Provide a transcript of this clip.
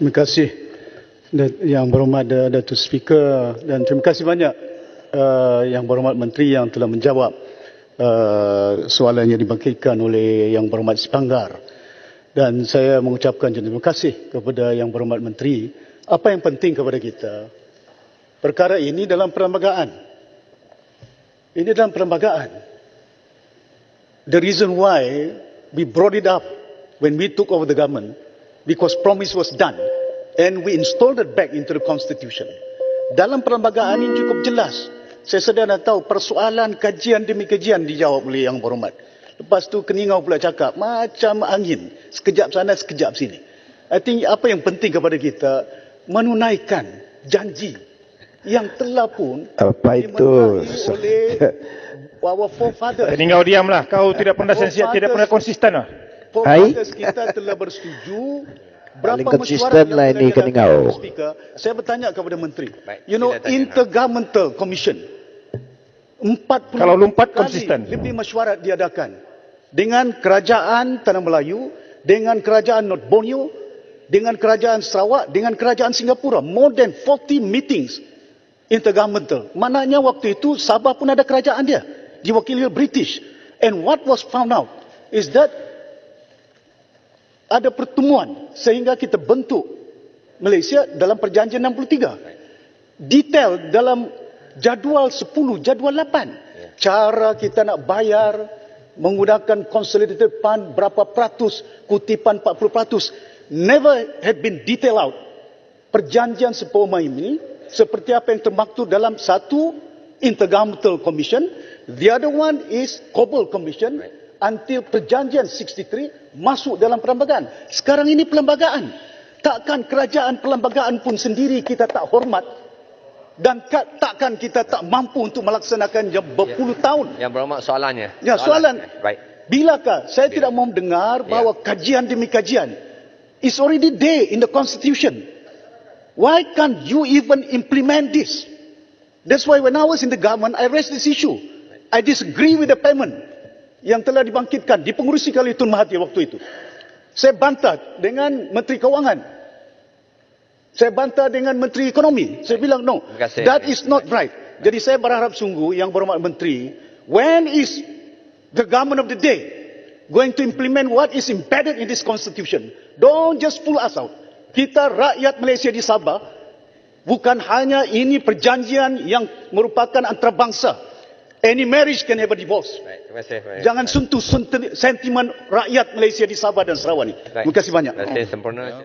Terima kasih Yang Berhormat Da- Datuk Speaker dan terima kasih banyak uh, Yang Berhormat Menteri yang telah menjawab uh, soalan yang dibangkitkan oleh Yang Berhormat Sipanggar. Dan saya mengucapkan terima kasih kepada Yang Berhormat Menteri. Apa yang penting kepada kita? Perkara ini dalam perlembagaan. Ini dalam perlembagaan. The reason why we brought it up when we took over the government because promise was done and we installed it back into the constitution. Dalam perlembagaan ini cukup jelas. Saya sedar dan tahu persoalan kajian demi kajian dijawab oleh yang berhormat. Lepas tu keningau pula cakap macam angin. Sekejap sana, sekejap sini. I think apa yang penting kepada kita menunaikan janji yang telah pun Apa itu? oleh our forefathers. Kau diamlah. Kau tidak pernah sensitif, tidak pernah konsisten lah. Forefathers kita telah bersetuju Paling berapa konsisten mesyuarat lah ini Keningau. diadakan, Speaker. Saya bertanya kepada menteri. Baik, you know tanya. intergovernmental commission 40 Kalau lompat, kali konsisten. Lebih mesyuarat diadakan dengan kerajaan Tanah Melayu, dengan kerajaan North Borneo, dengan kerajaan Sarawak, dengan kerajaan Singapura. More than 40 meetings intergovernmental. Maknanya waktu itu Sabah pun ada kerajaan dia. Diwakili oleh British. And what was found out is that ada pertemuan sehingga kita bentuk Malaysia dalam perjanjian 63. Detail dalam jadual 10, jadual 8. Cara kita nak bayar menggunakan consolidated fund berapa peratus, kutipan 40 peratus. Never had been detail out. Perjanjian sepoma ini seperti apa yang termaktub dalam satu Intergovernmental Commission. The other one is Cobble Commission until perjanjian 63 masuk dalam perlembagaan. Sekarang ini perlembagaan. Takkan kerajaan perlembagaan pun sendiri kita tak hormat dan ka- takkan kita tak mampu untuk melaksanakan yang berpuluh tahun. Yang berhormat soalannya. Ya, soalan. Baik. Bilakah saya tidak mau mendengar bahawa kajian demi kajian is already there in the constitution. Why can't you even implement this? That's why when I was in the government, I raised this issue. I disagree with the payment yang telah dibangkitkan, dipengurusi oleh Tun Mahathir waktu itu. Saya bantah dengan Menteri Kewangan. Saya bantah dengan Menteri Ekonomi. Saya bilang no, kasih. that is not right. Jadi saya berharap sungguh yang berhormat Menteri, when is the government of the day going to implement what is embedded in this constitution? Don't just fool us out. Kita rakyat Malaysia di Sabah, bukan hanya ini perjanjian yang merupakan antarabangsa. Any marriage can have a divorce. Baik, terima kasih. Baik. Jangan sentuh senti- sentimen rakyat Malaysia di Sabah dan Sarawak ni. Baik. Terima kasih banyak. Terima kasih sempurna.